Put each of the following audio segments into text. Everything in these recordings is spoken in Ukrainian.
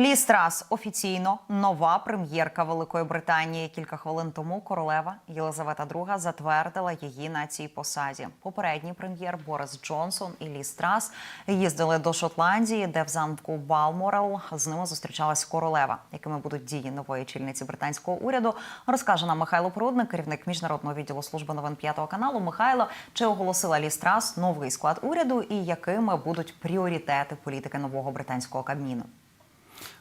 Лі Страс офіційно нова прем'єрка Великої Британії. Кілька хвилин тому королева Єлизавета II затвердила її на цій посаді. Попередній прем'єр Борис Джонсон і Лі Страс їздили до Шотландії, де в замку Балморел з ними зустрічалась королева. Якими будуть дії нової чільниці британського уряду, розкаже нам Михайло Прудник, керівник міжнародного відділу служби новин п'ятого каналу. Михайло чи оголосила Лі Страс новий склад уряду і якими будуть пріоритети політики нового британського кабміну?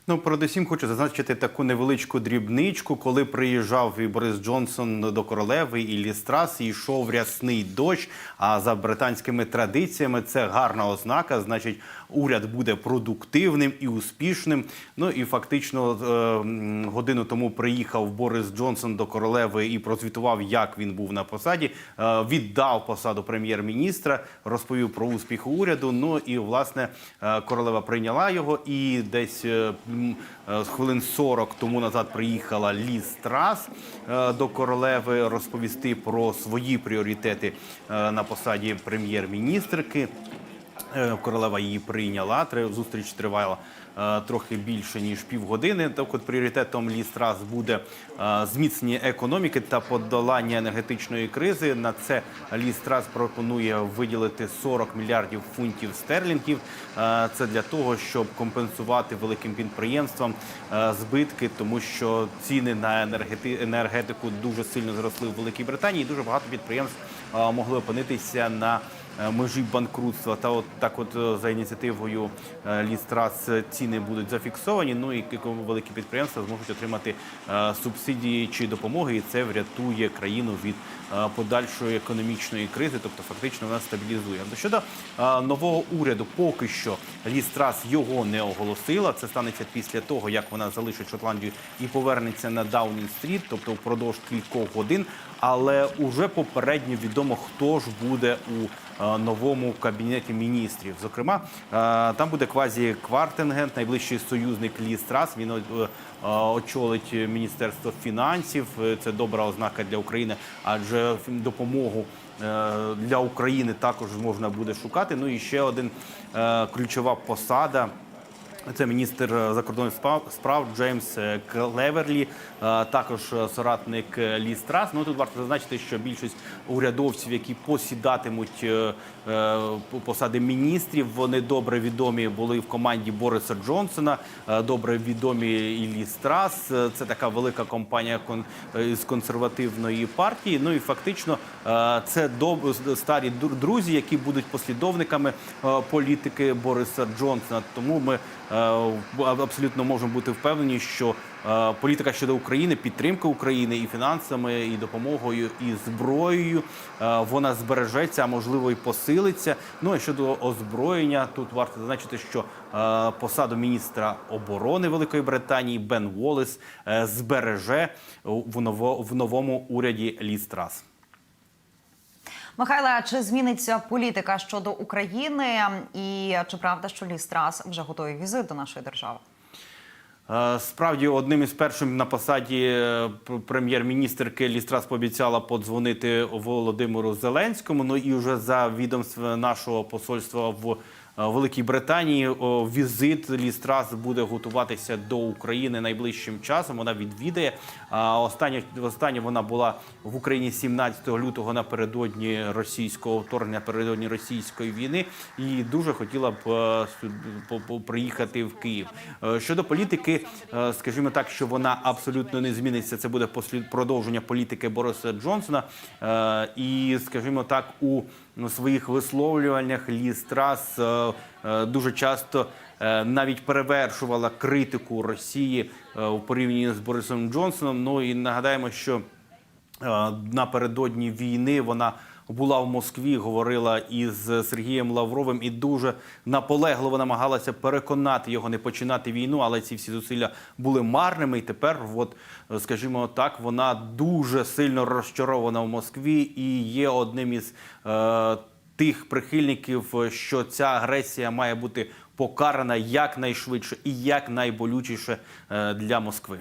Ну, передусім хочу зазначити таку невеличку дрібничку, коли приїжджав і Борис Джонсон до королеви і Лістрас, і йшов рясний дощ. А за британськими традиціями це гарна ознака. Значить, уряд буде продуктивним і успішним. Ну і фактично е, годину тому приїхав Борис Джонсон до королеви і прозвітував, як він був на посаді. Е, Віддав посаду прем'єр-міністра, розповів про успіх уряду. Ну і власне е, королева прийняла його і десь. Е, Хвилин 40 тому назад приїхала Ліз Трас е, до королеви розповісти про свої пріоритети е, на посаді прем'єр-міністрки. Е, Королева її прийняла. Зустріч тривала е, трохи більше ніж півгодини. Так от пріоритетом Лістрас буде е, зміцнення економіки та подолання енергетичної кризи. На це Лістрас пропонує виділити 40 мільярдів фунтів стерлінгів. Це для того, щоб компенсувати великим підприємствам збитки, тому що ціни на енергети- енергетику дуже сильно зросли в Великій Британії. і Дуже багато підприємств могли опинитися на межі банкрутства. Та от так, от е, за ініціативою е, Лістрас е, ціни будуть зафіксовані. Ну і великі підприємства зможуть отримати е, субсидії чи допомоги, і це врятує країну від е, подальшої економічної кризи, тобто фактично вона стабілізує. Щодо е, нового уряду, поки що Лістрас його не оголосила. Це станеться після того, як вона залишить Шотландію і повернеться на Даунінг-стріт, тобто впродовж кількох годин. Але уже попередньо відомо, хто ж буде у е, новому кабінеті міністрів. Зокрема, е, там буде квазі Квартенгент, найближчий союзник Ліс Трас. Він е, е, очолить Міністерство фінансів. Е, Це добра ознака для України, адже допомогу е, для України також можна буде шукати. Ну і ще один е, ключова посада. Це міністр е, закордонних справ- Джеймс е, Клеверлі, е, також соратник Лі Страс. Ну тут варто зазначити, що більшість урядовців, які посідатимуть посади міністрів, вони добре відомі були в команді Бориса Джонсона. Добре відомі і Лі Страс. Це така велика компанія з консервативної партії. Ну і фактично це старі дру- друзі, які будуть послідовниками політики Бориса Джонсона. Тому ми абсолютно можемо бути впевнені, що е, політика щодо України, підтримка України і фінансами, і допомогою, і зброєю е, вона збережеться, а можливо і посилиться. Ну і щодо озброєння, тут варто зазначити, що е, посаду міністра оборони Великої Британії Бен Волес е, збереже в ново- в новому уряді Лі Страс. Михайле, чи зміниться політика щодо України? І чи правда, що Ліс Трас вже готовий візит до нашої держави? Е, Справді, одним із перших на посаді е, прем'єр-міністрки Лістрас пообіцяла подзвонити Володимиру Зеленському. Ну і вже за відомством нашого посольства в Великій Британії візит Лістрас буде готуватися до України найближчим часом. Вона відвідає. А останнє останнє вона була в Україні 17 лютого напередодні російського вторгнення, напередодні російської війни, і дуже хотіла б е, приїхати в Київ. Е, Щодо політики, е, скажімо так, що вона абсолютно не зміниться. Це буде послід продовження політики Бориса Джонсона. Е, І, скажімо так, у своїх висловлюваннях Лі Трас е, е, дуже часто е, навіть перевершувала критику Росії у порівнянні з Борисом Джонсоном. Ну і нагадаємо, що напередодні війни вона була в Москві, говорила із Сергієм Лавровим і дуже наполегливо намагалася переконати його не починати війну, але ці всі зусилля були марними. І тепер, от скажімо так, вона дуже сильно розчарована в Москві і є одним із е, тих прихильників, що ця агресія має бути покарана якнайшвидше і якнайболючіше е, для Москви.